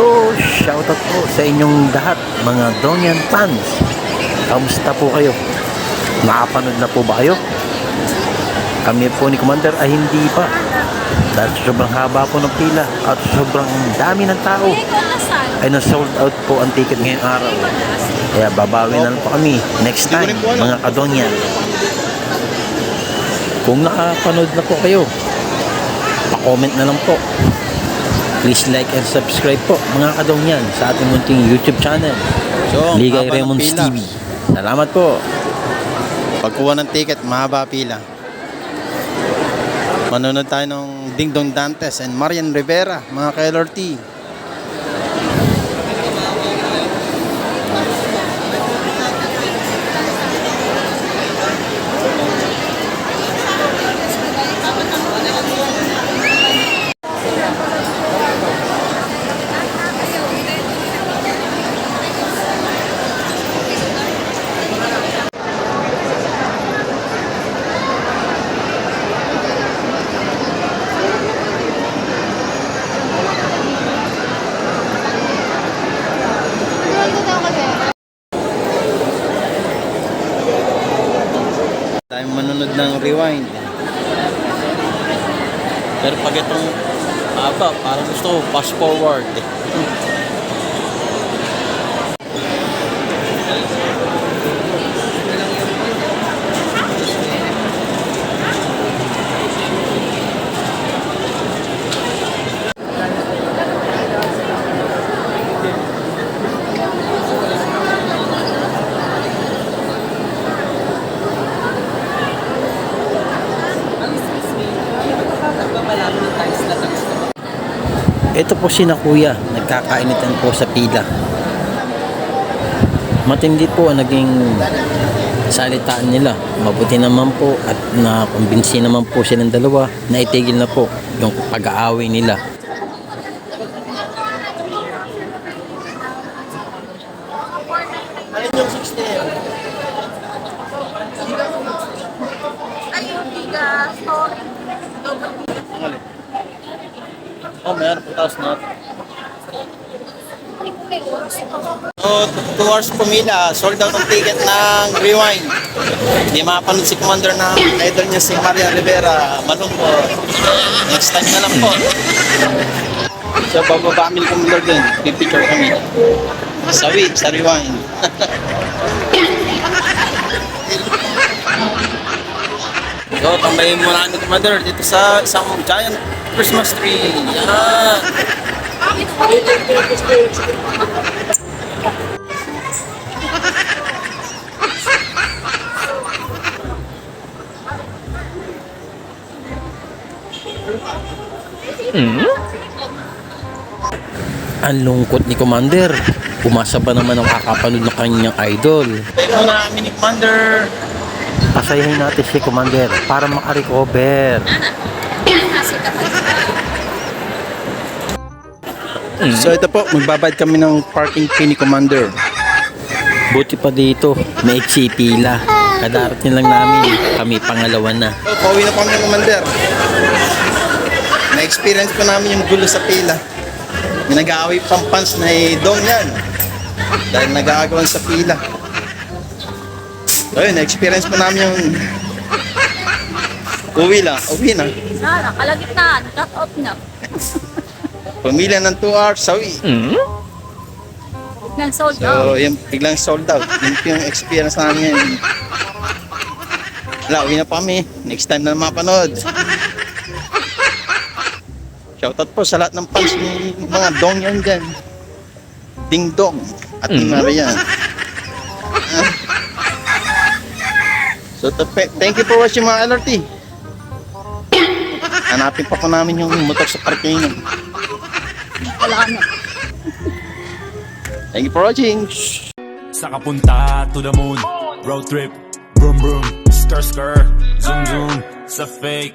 Hello, shoutout po sa inyong lahat, mga Donyan fans. Kamusta po kayo? Nakapanood na po ba kayo? Kami po ni Commander ay hindi pa. Dahil sobrang haba po ng pila at sobrang dami ng tao ay na-sold out po ang ticket ngayong araw. Kaya babawi na lang po kami next time, mga kadonyan. Kung nakapanood na po kayo, pa-comment na lang po. Please like and subscribe po mga kadongyan sa ating munting YouTube channel. So, Ligay Raymond's pila. TV. Salamat po. Pagkuha ng ticket, mahaba pila. Manonood tayo ng Ding Dong Dantes and Marian Rivera, mga ka-LRT. Tayo manonood ng Rewind. Pero pag itong haba, parang gusto ko fast forward. Ito po si na kuya, nagkakainitan po sa pila. Matindi po naging salitaan nila. Mabuti naman po at nakumbinsi naman po silang dalawa na itigil na po yung pag-aaway nila. Oh, meron po taas na. So, 2 hours pumila, sold out ang ticket ng Rewind. Hindi makapanood si Commander na idol niya si Maria Rivera, malungkot. Next time na lang po. So, bababa kami ni Commander din. Pipicture kami. Sa WIP, sa Rewind. so, tambayin muna ni Commander dito sa isang giant Christmas tree. Yan. Ang lungkot ni Commander. Umasa ba naman ang kakapanood ng kanyang idol? Tayo muna kami ni Commander. Pasayahin natin si Commander para makarecover. So ito po, magbabayad kami ng parking fee ni Commander. Buti pa dito, may pila. Kadarating lang namin, kami pangalawa na. So, pauwi na kami ng Commander. Na-experience po namin yung gulo sa pila. May nag-aaway pang pants na idong yan. Dahil nag-aagawan sa pila. So yun, na-experience po namin yung uwi lang, uwi na. Sana, kalagitnaan, cut off na. Pamilya ng 2 hours sa uwi. Nang sold out. So, yung biglang sold out. Yun po yung experience namin yan. Wala, uwi na po kami. Next time na mapanood. Shoutout po sa lahat ng fans ni mga dong yan dyan. Ding Dong at ni Marian. So, to, thank you for watching mga LRT. Hanapin pa po namin yung motor sa parkingan. Wala na. Thank you for watching. Sa kapunta to the moon Road trip Vroom vroom Skr skr Zoom zoom Sa fake